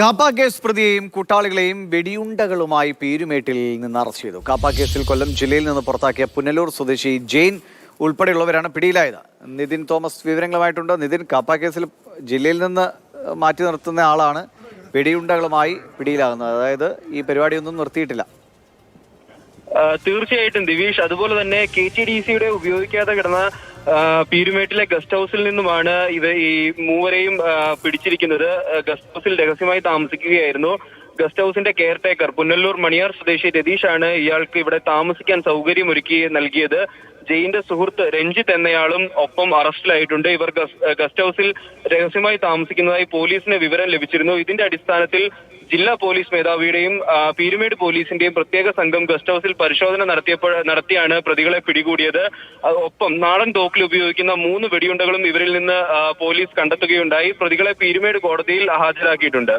KAAPA case പ്രതിയെയും കൂട്ടാളികളെയും വെടിയുണ്ടകളുമായി പീരുമേട്ടിൽ നിന്ന് arrest ചെയ്തു. കാപ്പ കേസിൽ കൊല്ലം ജില്ലയിൽ നിന്ന് പുറത്താക്കിയ പുനലൂർ സ്വദേശി ജെയിൻ ഉൾപ്പെടെയുള്ളവരാണ് പിടിയിലായത്. നിതിൻ തോമസ് വിവരങ്ങളുമായിട്ടുണ്ട്. നിതിൻ കാപ്പ കേസിൽ ജില്ലയിൽ നിന്ന് മാറ്റി നിർത്തുന്ന ആളാണ് വെടിയുണ്ടകളുമായി പിടിയിലാകുന്നത്. അതായത് ഈ പരിപാടിയൊന്നും നിർത്തിയിട്ടില്ല. തീർച്ചയായിട്ടും ദിവീഷ്. അതുപോലെ തന്നെ കെ ടി ഡി സിയുടെ ഉപയോഗിക്കാതെ കിടന്ന പീരുമേട്ടിലെ ഗസ്റ്റ് ഹൗസിൽ നിന്നുമാണ് ഇത് ഈ മൂവരെയും പിടിച്ചിരിക്കുന്നത്. ഗസ്റ്റ് ഹൗസിൽ രഹസ്യമായി താമസിക്കുകയായിരുന്നു ഗസ്റ്റ് ഹൗസിന്റെ കെയർ ടേക്കർ പുനല്ലൂർ മണിയാർ സ്വദേശി രതീഷാണ് ഇയാൾക്ക് ഇവിടെ താമസിക്കാൻ സൗകര്യമൊരുക്കി നൽകിയത്. ജയിന്റെ സുഹൃത്ത് രഞ്ജിത്ത് എന്നയാളും ഒപ്പം അറസ്റ്റിലായിട്ടുണ്ട്. ഇവർ ഗസ്റ്റ് ഹൗസിൽ രഹസ്യമായി താമസിക്കുന്നതായി പോലീസിന് വിവരം ലഭിച്ചിരുന്നു. ഇതിന്റെ അടിസ്ഥാനത്തിൽ ജില്ലാ പോലീസ് മേധാവിയുടെയും പീരുമേട് പോലീസിന്റെയും പ്രത്യേക സംഘം ഗസ്റ്റ് ഹൌസിൽ പരിശോധന നടത്തിയപ്പോൾ നടത്തിയാണ് പ്രതികളെ പിടികൂടിയത്. ഒപ്പം നാടൻ തോക്കിൽ ഉപയോഗിക്കുന്ന മൂന്ന് വെടിയുണ്ടകളും ഇവരിൽ നിന്ന് പോലീസ് കണ്ടെത്തുകയുണ്ടായി. പ്രതികളെ പീരുമേട് കോടതിയിൽ ഹാജരാക്കിയിട്ടുണ്ട്.